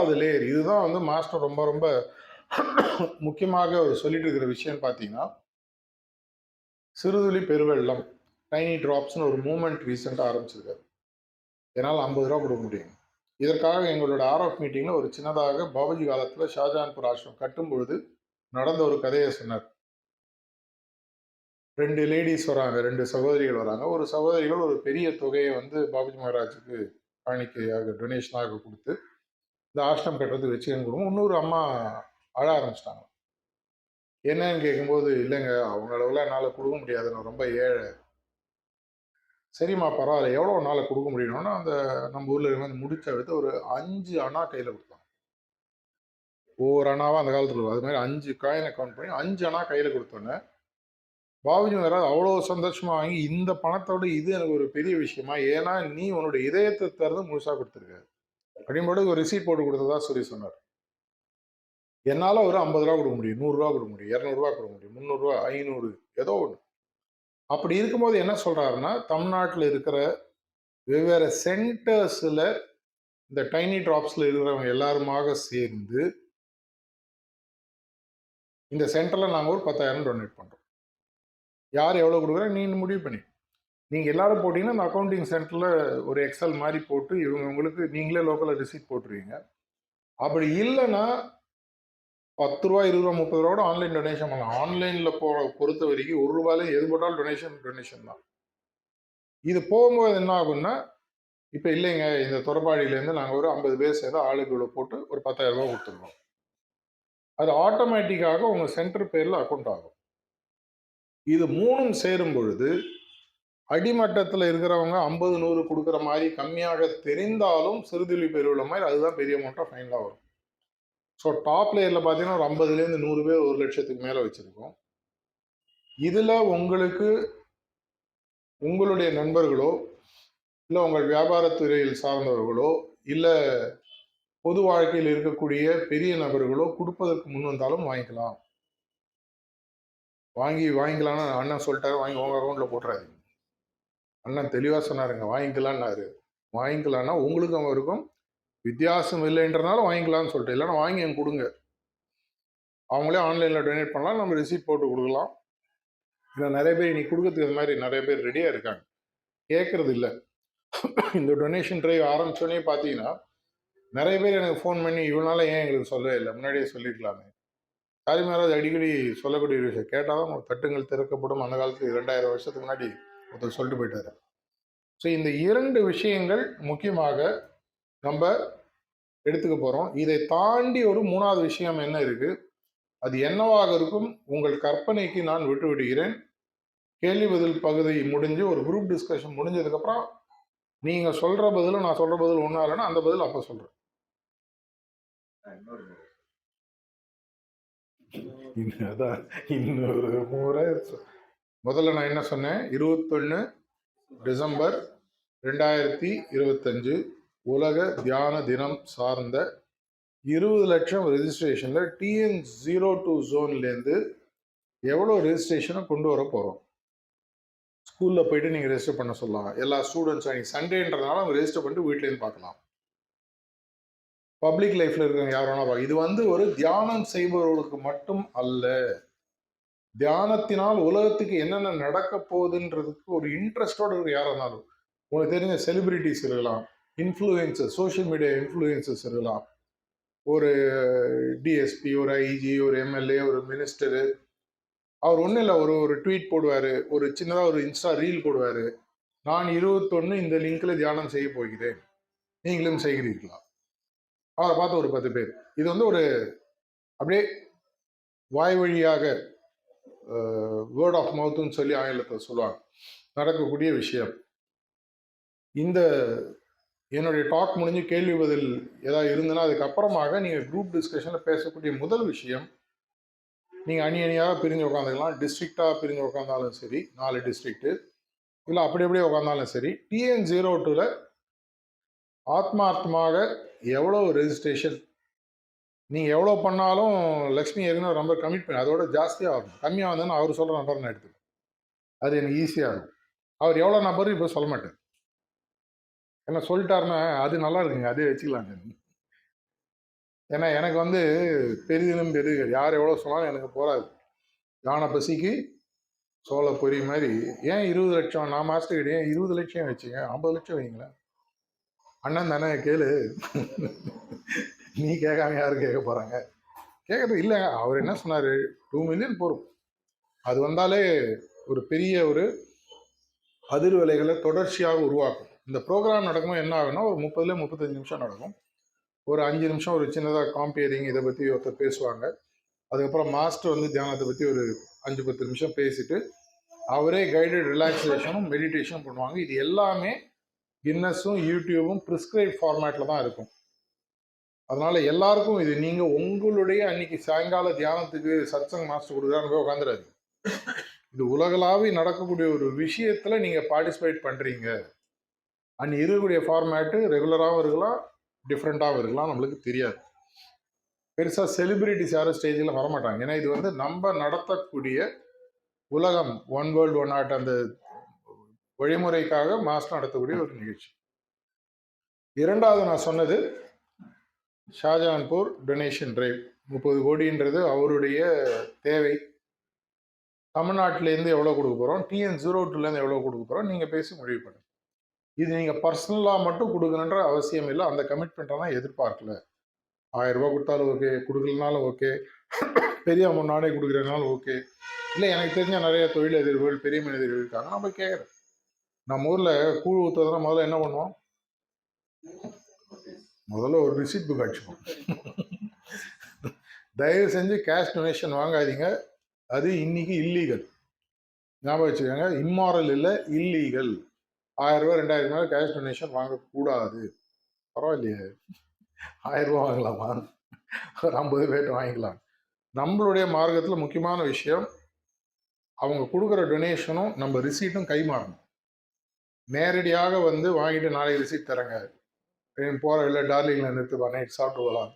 மூன்றாவது லேயர் இதுதான் வந்து மாஸ்டர் ரொம்ப ரொம்ப முக்கியமாக அவர் சொல்லிட்டு இருக்கிற விஷயம் பார்த்தீங்கன்னா சிறுதுளி பெருவெள்ளம் டைனி ட்ராப்ஸ்னு ஒரு மூமெண்ட் ரீசெண்டாக ஆரம்பிச்சிருக்காரு. என்னால் ஐம்பது ரூபா கொடுக்க முடியும். இதற்காக எங்களோட ஆர்எஃப் மீட்டிங்கில் ஒரு சின்னதாக பாபுஜி காலத்தில் ஷாஜான்பூர் ஆசிரம் கட்டும் பொழுது நடந்த ஒரு கதையை சொன்னார். ரெண்டு லேடிஸ் வராங்க ரெண்டு சகோதரிகள் வராங்க. ஒரு சகோதரிகள் ஒரு பெரிய தொகையை வந்து பாபுஜி மகாராஜுக்கு காணிக்கையாக டொனேஷனாக கொடுத்து இந்த ஆஷ்டம் கட்டுறது வச்சுக்கன்னு கொடுக்கும் இன்னொரு அம்மா அழ ஆரம்பிச்சிட்டாங்க. என்னன்னு கேட்கும்போது இல்லைங்க அவங்க அளவில் என்னால் கொடுக்க முடியாது. நான் ரொம்ப ஏழை. சரிம்மா பரவாயில்ல. எவ்வளோ நாளை கொடுக்க முடியணும்னா அந்த நம்ம ஊரில் இருக்கிற மாதிரி முடிச்ச எடுத்து ஒரு அஞ்சு அணா கையில் கொடுத்தாங்க. ஒவ்வொரு அணாவும் அந்த காலத்தில் அது மாதிரி அஞ்சு காயினை கவுண்ட் பண்ணி அஞ்சு அணா கையில் கொடுத்தோன்னே பாபுஜி வேற அவ்வளோ சந்தோஷமாக வாங்கி இந்த பணத்தோட இது எனக்கு ஒரு பெரிய விஷயமா? ஏன்னா நீ உன்னோட இதயத்தை தரது முழுசாக கொடுத்துருக்க அப்படின்போது ஒரு ரிசீட் போட்டு கொடுத்ததா சொல்லி சொன்னார். என்னால் ஒரு ஐம்பது ரூபா கொடுக்க முடியும் நூறுரூவா கொடுக்க முடியும் இரநூறுவா கொடுக்க முடியும் முந்நூறுரூவா ஐநூறு ஏதோ ஒன்று அப்படி இருக்கும்போது என்ன சொல்றாருன்னா தமிழ்நாட்டில் இருக்கிற வெவ்வேறு சென்டர்ஸில் இந்த டைனி ட்ராப்ஸில் இருக்கிறவங்க எல்லாருமாக சேர்ந்து இந்த சென்டரில் நாங்கள் ஒரு பத்தாயிரம் டொனேட் பண்ணுறோம் யார் எவ்வளோ கொடுக்குறா நீ முடிவு பண்ணி நீங்கள் எல்லாரும் போட்டிங்கன்னா இந்த அக்கௌண்டிங் சென்டரில் ஒரு எக்ஸல் மாதிரி போட்டு இவங்க உங்களுக்கு நீங்களே லோக்கலில் ரிசீட் போட்டுருவீங்க. அப்படி இல்லைன்னா பத்து ரூபா இருபது ரூபா முப்பது ரூபா ஆன்லைன் டொனேஷன் பண்ணலாம். ஆன்லைனில் போ பொறுத்த வரைக்கும் ஒரு ரூபாயில எது போட்டாலும் டொனேஷன் டொனேஷன் தான். இது போகும்போது என்ன ஆகும்னா இப்போ இல்லைங்க இந்த துறப்பாடியிலேருந்து நாங்கள் ஒரு ஐம்பது பேர் சேர்ந்து ஆளுக்கு இவ்வளோ போட்டு ஒரு பத்தாயிரம் ரூபா கொடுத்துருவோம் அது ஆட்டோமேட்டிக்காக உங்கள் சென்டர் பேரில் அக்கௌண்ட் ஆகும். இது மூணும் சேரும் பொழுது அடிமட்டத்தில் இருக்கிறவங்க ஐம்பது நூறு கொடுக்குற மாதிரி கம்மியாக தெரிந்தாலும் சிறுதுளி பெருவுள்ள மாதிரி அதுதான் பெரிய அமௌண்ட்டாக ஃபைனலாக வரும். ஸோ டாப் லேயரில் பார்த்தீங்கன்னா ஒரு ஐம்பதுலேருந்து நூறு பேர் ஒரு லட்சத்துக்கு மேலே வச்சுருக்கோம். இதில் உங்களுக்கு உங்களுடைய நண்பர்களோ இல்லை உங்கள் வியாபாரத்துறையில் சார்ந்தவர்களோ இல்லை பொது வாழ்க்கையில் இருக்கக்கூடிய பெரிய நபர்களோ கொடுப்பதற்கு முன் வந்தாலும் வாங்கிக்கலாம். வாங்கி வாங்கிக்கலாம்னு அண்ணன் சொல்லிட்டாரு. வாங்கி உங்கள் அக்கௌண்ட்டில் போட்டுறாதீங்க. அண்ணன் தெளிவாக சொன்னாருங்க வாங்கிக்கலான்னாரு. வாங்கிக்கலான்னா உங்களுக்கும் அவருக்கும் வித்தியாசம் இல்லைன்றனால வாங்கிக்கலாம்னு சொல்லிட்டு இல்லைன்னா வாங்கி எங்க கொடுங்க. அவங்களே ஆன்லைனில் டொனேட் பண்ணலாம் நம்ம ரிசீட் போட்டு கொடுக்கலாம். இல்லை நிறைய பேர் இன்னைக்கு கொடுக்கறதுக்கு இது மாதிரி நிறைய பேர் ரெடியாக இருக்காங்க. கேட்கறது இல்லை. இந்த டொனேஷன் ட்ரைவ் ஆரம்பிச்சோடனே பார்த்தீங்கன்னா நிறைய பேர் எனக்கு ஃபோன் பண்ணி இவனால ஏன் எங்களுக்கு சொல்லவே இல்லை? முன்னாடியே சொல்லியிருக்கலாமே சாரி மகாராஜ் அடிக்கடி சொல்லக்கூடிய விஷயம் கேட்டால் தான் தட்டுங்கள் திறக்கப்படும். அந்த காலத்தில் இரண்டாயிரம் வருஷத்துக்கு முன்னாடி ஒருத்தர் சொல்லிட்டு போயிட்டாரு. ஸோ இந்த இரண்டு விஷயங்கள் முக்கியமாக நம்ம எடுத்துக்க போகிறோம் இதை தாண்டி ஒரு மூணாவது விஷயம் என்ன இருக்கு? அது என்னவாக இருக்கும்? உங்கள் கற்பனைக்கு நான் விட்டு விடுகிறேன் கேள்வி பதில் பகுதி முடிஞ்சு ஒரு குரூப் டிஸ்கஷன் முடிஞ்சதுக்கப்புறம் நீங்கள் சொல்கிற பதிலும் நான் சொல்கிற பதில் ஒன்றா இல்லைன்னா அந்த பதில் அப்போ சொல்கிறேன் அதான் இன்னொரு முறை முதல்ல நான் என்ன சொன்னேன்? இருபத்தொன்று டிசம்பர் ரெண்டாயிரத்தி இருபத்தஞ்சு உலக தியான தினம் சார்ந்த இருபது லட்சம் ரெஜிஸ்ட்ரேஷனில் டிஎன் ஜீரோ டூ ஜோன்லேருந்து எவ்வளோ ரெஜிஸ்ட்ரேஷனை கொண்டு வர போகிறோம் ஸ்கூலில் போயிட்டு நீங்கள் ரெஜிஸ்டர் பண்ண சொல்லலாம். எல்லா ஸ்டூடெண்ட்ஸ் அன்றைக்கி சண்டேன்றதுனால அவங்க ரெஜிஸ்டர் பண்ணிட்டு வீட்லேருந்து பார்க்கலாம். பப்ளிக் லைஃப்பில் இருக்கிறவங்க யார் வேணால் பார்க்க இது வந்து ஒரு தியானம் செய்பவர்களுக்கு மட்டும் அல்ல. தியானத்தினால் உலகத்துக்கு என்னென்ன நடக்க போகுதுன்றதுக்கு ஒரு இன்ட்ரெஸ்டோட இருக்க யாராக இருந்தாலும். உங்களுக்கு தெரிஞ்ச செலிபிரிட்டிஸ் இருக்கலாம் இன்ஃப்ளூயன்சஸ் சோஷியல் மீடியா இன்ஃப்ளூயன்சஸ் இருக்கலாம். ஒரு டிஎஸ்பி ஒரு ஐஜி ஒரு எம்எல்ஏ ஒரு மினிஸ்டரு அவர் ஒன்றும் இல்லை ஒரு ஒரு ட்வீட் போடுவார் ஒரு சின்னதாக ஒரு இன்ஸ்டா ரீல் போடுவார். நான் இருபத்தொன்று இந்த லிங்க்ல தியானம் செய்ய போகிறேன். நீங்களும் செய்கிறீர்களா? அவரை பார்த்து ஒரு பத்து பேர். இது வந்து ஒரு அப்படியே வாய் வழியாக வேர்ட் ஆஃப் மவுத்துன்னு சொல்லி ஆங்கிலத்தில் சொல்லுவாங்க. நடக்கக்கூடிய விஷயம். இந்த என்னுடைய டாக் முடிஞ்சு கேள்வி பதில் ஏதாவது இருந்ததுன்னா அதுக்கப்புறமாக நீங்கள் குரூப் டிஸ்கஷனில் பேசக்கூடிய முதல் விஷயம் நீங்கள் அணி அணியாக பிரிஞ்சு உட்காந்துக்கலாம். டிஸ்ட்ரிக்டாக பிரிஞ்சு உட்காந்தாலும் சரி நாலு டிஸ்ட்ரிக்ட்டு இல்லை அப்படி அப்படியே உட்காந்தாலும் சரி டிஎன் ஜீரோ டூவில் ஆத்மார்த்தமாக எவ்வளோ ரெஜிஸ்ட்ரேஷன் நீங்கள் எவ்வளோ பண்ணாலும் லக்ஷ்மி ஏற்கனவே ரொம்ப கமிட் பண்ணி அதோட ஜாஸ்தியாக ஆகும். கம்மியாக வந்ததுன்னு அவர் சொல்கிற நம்பர் நான் எடுத்துக்கேன் அது எனக்கு ஈஸியாக இருக்கும் அவர் எவ்வளோ நம்பர் இப்போ சொல்ல மாட்டேன். என்ன சொல்லிட்டாருன்னா அது நல்லா இருக்குங்க அதே வச்சுக்கலாங்க. ஏன்னா எனக்கு வந்து பெரிதிலும் பெரிய யார் எவ்வளோ சொன்னாலும் எனக்கு போகாது. யானை பசிக்கு சோழ பொறி மாதிரி. ஏன் இருபது லட்சம்? நான் மாஸ்டர் கிட்டே ஏன் இருபது லட்சம் வச்சுங்க? ஐம்பது லட்சம் வைங்களேன். அண்ணன் தானே கேளு. நீ கேட்காம யாரும் கேட்க போகிறாங்க கேட்கறது இல்லைங்க அவர் என்ன சொன்னார்? டூ மில்லியன் போகும் அது வந்தாலே ஒரு பெரிய ஒரு அதிர்வலைகளை தொடர்ச்சியாக உருவாக்கும். இந்த ப்ரோக்ராம் நடக்கும்போது என்ன ஆகும்னா ஒரு முப்பதுல முப்பத்தஞ்சு நிமிஷம் நடக்கும். ஒரு அஞ்சு நிமிஷம் ஒரு சின்னதாக காம்பேரிங் இதை பற்றி ஒருத்தர் பேசுவாங்க. அதுக்கப்புறம் மாஸ்டர் வந்து தியானத்தை பற்றி ஒரு அஞ்சு பத்து நிமிஷம் பேசிட்டு அவரே கைடட் ரிலாக்ஸேஷனும் மெடிடேஷனும் பண்ணுவாங்க. இது எல்லாமே கின்னஸும் யூடியூபும் ப்ரிஸ்கிரைப் ஃபார்மேட்டில் தான் இருக்கும். அதனால எல்லாருக்கும் இது நீங்கள் உங்களுடைய அன்னைக்கு சாயங்கால தியானத்துக்கு சத்சங் மாஸ்டர் கொடுக்குறான்னு போய் உட்காந்துறாரு இது உலகளாவி நடக்கக்கூடிய ஒரு விஷயத்துல நீங்க பார்ட்டிசிபேட் பண்றீங்க. அண்ட் இருக்கக்கூடிய ஃபார்மேட்டு ரெகுலராகவும் இருக்கலாம் டிஃப்ரெண்ட்டாகவும் இருக்கலாம் நம்மளுக்கு தெரியாது. பெருசாக செலிபிரிட்டிஸ் யாரும் ஸ்டேஜில் வரமாட்டாங்க. ஏன்னா இது வந்து நம்ம நடத்தக்கூடிய உலகம் ஒன் வேர்ல்டு ஒன் ஆர்ட் அந்த வழிமுறைக்காக மாஸ்டர் நடத்தக்கூடிய ஒரு நிகழ்ச்சி. இரண்டாவது நான் சொன்னது ஷாஜஹான்பூர் டொனேஷன் டிரைவ். முப்பது கோடின்றது அவருடைய தேவை. தமிழ்நாட்டிலேருந்து எவ்வளோ கொடுக்க போகிறோம் டிஎன் ஜீரோ டூலேருந்து எவ்வளோ கொடுக்க போகிறோம் நீங்கள் பேசி முடிவு பண்ணுங்க. இது நீங்கள் பர்சனலாக மட்டும் கொடுக்கணுன்ற அவசியம் இல்லை. அந்த கமிட்மெண்ட்டெல்லாம் எதிர்பார்க்கல. ஆயிரம் ரூபா கொடுத்தாலும் ஓகே கொடுக்கலனாலும் ஓகே பெரிய அமௌண்ட் நானே கொடுக்குறதுனாலும் ஓகே இல்லை எனக்கு தெரிஞ்ச நிறைய தொழில் எதிர்வுகள் பெரிய மனிதர்கள் இருக்காங்க. நம்ம கேட்குறேன் நம்ம ஊரில் கூழ் ஊற்றுறதுனா முதல்ல என்ன பண்ணுவோம்? முதல்ல ஒரு ரிசிப்ட் புக் அடிச்சுப்போம் தயவு செஞ்சு கேஷ் டொனேஷன் வாங்காதீங்க. அது இன்னைக்கு இல்லீகல் ஞாபகம் வச்சுக்கோங்க இம்மாரல் இல்லை இல்லீகல் ஆயிரம் ரூபாய் ரெண்டாயிரம் ரூபாய் கேஷ் டொனேஷன் வாங்கக்கூடாது. பரவாயில்லையே. ஆயிரம் ரூபாய் வாங்கலாமா? ஒரு ஐம்பது பேர்ட்டு வாங்கிக்கலாம். நம்மளுடைய மார்க்கத்தில் முக்கியமான விஷயம் அவங்க கொடுக்குற டொனேஷனும் நம்ம ரிசீட்டும் கை மாறணும் நேரடியாக வந்து வாங்கிட்டு நாளைக்கு ரிசீட் தரங்க போகிற இல்லை டார்லிங்கில் நிறுத்துப்பா நைட் சாப்பிட்டு போகலாம்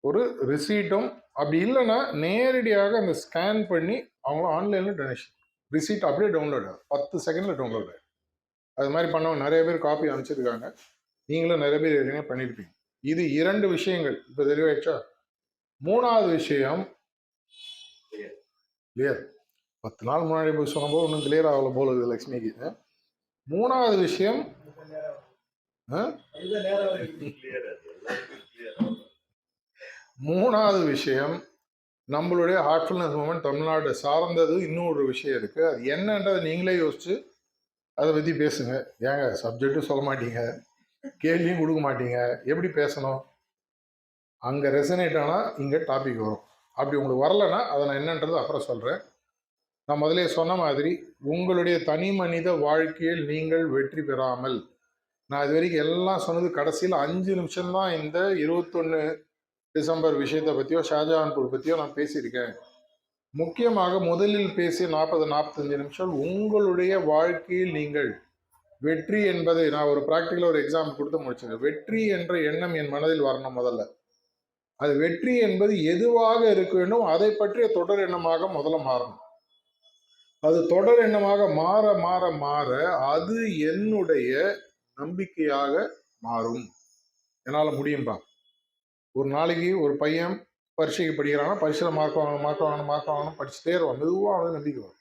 ஒரு ரிசீட்டும் அப்படி இல்லைன்னா நேரடியாக அந்த ஸ்கேன் பண்ணி அவங்களும் ஆன்லைனில் டொனேஷன் ரிசீட் அப்படியே டவுன்லோட் ஆகும். பத்து செகண்டில் டவுன்லோட் ஆகும். அது மாதிரி பண்ணவங்க நிறைய பேர் காப்பி அனுப்பிச்சிருக்காங்க. நீங்களும் நிறைய பேர் ஏற்கனவே பண்ணியிருப்பீங்க இது இரண்டு விஷயங்கள். இப்போ தெளிவாயிடுச்சா மூணாவது விஷயம். கிளியர் பத்து நாள் முன்னாடி போய் சொன்னபோது ஒன்றும் கிளியர் ஆகல போல இருக்குது லக்ஷ்மிக்கு. மூணாவது விஷயம்? மூணாவது விஷயம் நம்மளுடைய ஹார்ட்ஃபுல்னஸ் மூமெண்ட் தமிழ்நாடு சார்ந்தது இன்னும் ஒரு விஷயம் இருக்கு. அது என்னன்றதை நீங்களே யோசிச்சு அதை பற்றி பேசுங்க. ஏங்க சப்ஜெக்ட்டும் சொல்ல மாட்டீங்க. கேள்வியும் கொடுக்க மாட்டீங்க. எப்படி பேசணும்? அங்கே ரெசனேட் ஆனால் இங்கே டாபிக் வரும். அப்படி உங்களுக்கு வரலைன்னா அதை நான் என்னன்றது அப்புறம் சொல்கிறேன் நான் முதலே சொன்ன மாதிரி உங்களுடைய தனி மனித வாழ்க்கையில் நீங்கள் வெற்றி பெறாமல் நான் இது வரைக்கும் எல்லாம் சொன்னது கடைசியில் அஞ்சு நிமிஷம்தான் இந்த இருபத்தொன்று டிசம்பர் விஷயத்தை பற்றியோ ஷாஜஹான்பூர் பற்றியோ நான் பேசியிருக்கேன். முக்கியமாக முதலில் பேசிய நாற்பது நாற்பத்தஞ்சு நிமிஷம் உங்களுடைய வாழ்க்கையில் நீங்கள் வெற்றி என்பதை நான் ஒரு ப்ராக்டிக்கலாக ஒரு எக்ஸாம்பிள் கொடுத்து முடிச்சேன் வெற்றி என்ற எண்ணம் என் மனதில் வரணும் முதல்ல. அது வெற்றி என்பது எதுவாக இருக்க வேண்டும் அதை பற்றிய தொடர் எண்ணமாக முதல்ல மாறணும். அது தொடர் எண்ணமாக மாற மாற மாற அது என்னுடைய நம்பிக்கையாக மாறும். என்னால் முடியும்பா? ஒரு நாளைக்கு ஒரு பையன் பரீட்சைக்கு படிக்கிறான்னா பரீட்சையில் மார்க் வாங்கணும் மார்க் வாங்கணும் மார்க் வாங்கணும் படிச்சுட்டே இருவான் மெதுவாக அவனுக்கு நம்பிக்கை வரும்.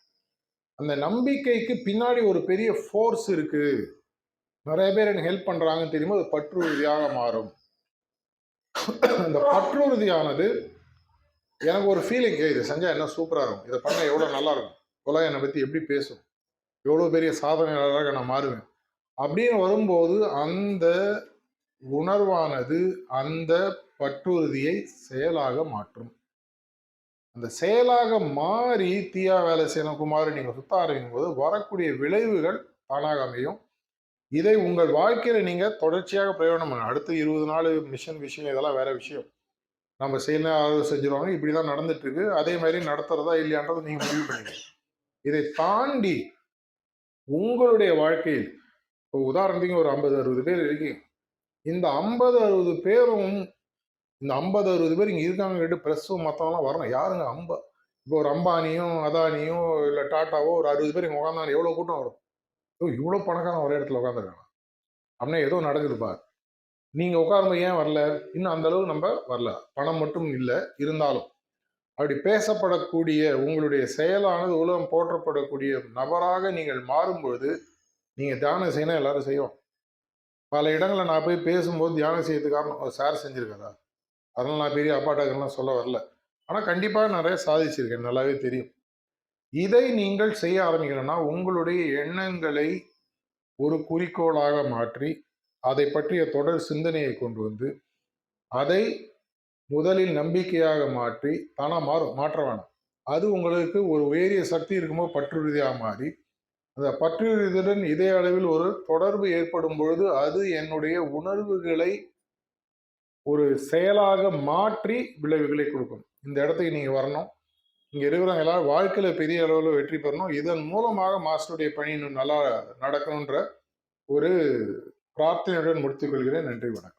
அந்த நம்பிக்கைக்கு பின்னாடி ஒரு பெரிய ஃபோர்ஸ் இருக்குது நிறைய பேர் எனக்கு ஹெல்ப் பண்ணுறாங்கன்னு தெரியுமோ? அது பற்றுறுதியாக மாறும். அந்த பற்றுறுதியானது எனக்கு ஒரு ஃபீலிங் இது செஞ்சால் என்ன சூப்பராக இருக்கும்? இதை பண்ணால் எவ்வளோ நல்லா இருக்கும்? உலகம் என்னை பற்றி எப்படி பேசும்? எவ்வளோ பெரிய சாதனையாளராக நான் மாறுவேன்? அப்படின்னு வரும்போது அந்த உணர்வானது அந்த பற்றுறுதியை செயலாக மாற்றும். அந்த செயலாக மாறி தீயா வேலை செய்யணும் குமார் நீங்கள் சுத்த ஆரம்பிக்கும் போது வரக்கூடிய விளைவுகள் தானாக அமையும். இதை உங்கள் வாழ்க்கையில நீங்க தொடர்ச்சியாக பிரயோஜனம் பண்ணணும் அடுத்த இருபது நாள் மிஷன் விஷயம் இதெல்லாம் வேற விஷயம். நம்ம செய்யணும் அதை செஞ்சிருவாங்க. இப்படிதான் நடந்துட்டு இருக்கு அதே மாதிரி நடத்துறதா இல்லையான்றதை நீங்க முடிவு பண்ணுங்க இதை தாண்டி உங்களுடைய வாழ்க்கையில் இப்போ உதாரணத்துக்கு ஒரு ஐம்பது அறுபது பேர் இருக்கீங்க. இந்த ஐம்பது அறுபது பேரும் இந்த ஐம்பது அறுபது பேர் இங்கே இருக்காங்க கேட்டு ப்ரெஸ்ஸும் மற்றவங்களாம் வரணும் யாருங்க அம்ப? இப்போ ஒரு அம்பானியும் அதானியும் இல்லை டாட்டாவோ ஒரு அறுபது பேர் இங்கே உட்காந்தாங்க எவ்வளோ கூட்டம் வரும்? ஓ இவ்வளோ பணக்காரன் ஒரே இடத்துல உட்காந்துருக்காங்க அப்படின்னா ஏதோ நடக்குதுப்பா நீங்கள் உட்காரும்போது ஏன் வரல? இன்னும் அந்த நம்ம வரல. பணம் மட்டும் இல்லை இருந்தாலும். அப்படி பேசப்படக்கூடிய உங்களுடைய செயலானது உலகம் போற்றப்படக்கூடிய நபராக நீங்கள் மாறும்பொழுது நீங்கள் தியானம் செய்யணும் எல்லாரும் செய்வோம். பல இடங்களில் நான் போய் பேசும்போது தியானம் செய்யறதுக்கு காரணம் சார் செஞ்சுருக்காரா? அதனால் நான் பெரிய அப்பாட்டாக்கள்லாம் சொல்ல வரல. ஆனால் கண்டிப்பாக நிறைய சாதிச்சிருக்கேன். நல்லாவே தெரியும். இதை நீங்கள் செய்ய ஆரம்பிக்கணும்னா உங்களுடைய எண்ணங்களை ஒரு குறிக்கோளாக மாற்றி அதை பற்றிய தொடர் சிந்தனையை கொண்டு வந்து அதை முதலில் நம்பிக்கையாக மாற்றி தானாக மாறும் மாற்ற வேணாம். அது உங்களுக்கு ஒரு உயரிய சக்தி இருக்கும்போது பற்றுறுதியாக மாறி அந்த பற்றுறுதியுடன் இதே அளவில் ஒரு தொடர்பு ஏற்படும் பொழுது அது என்னுடைய உணர்வுகளை ஒரு செயலாக மாற்றி விளைவுகளை கொடுக்கும். இந்த இடத்துக்கு நீங்கள் வரணும். இங்கே இருக்கிறவங்க எல்லாரும் வாழ்க்கையில் பெரிய அளவில் வெற்றி பெறணும். இதன் மூலமாக மாஸ்டருடைய பணி இன்னும் நல்லா நடக்கணுன்ற ஒரு பிரார்த்தனையுடன் முடித்துக் கொள்கிறேன். நன்றி வணக்கம்.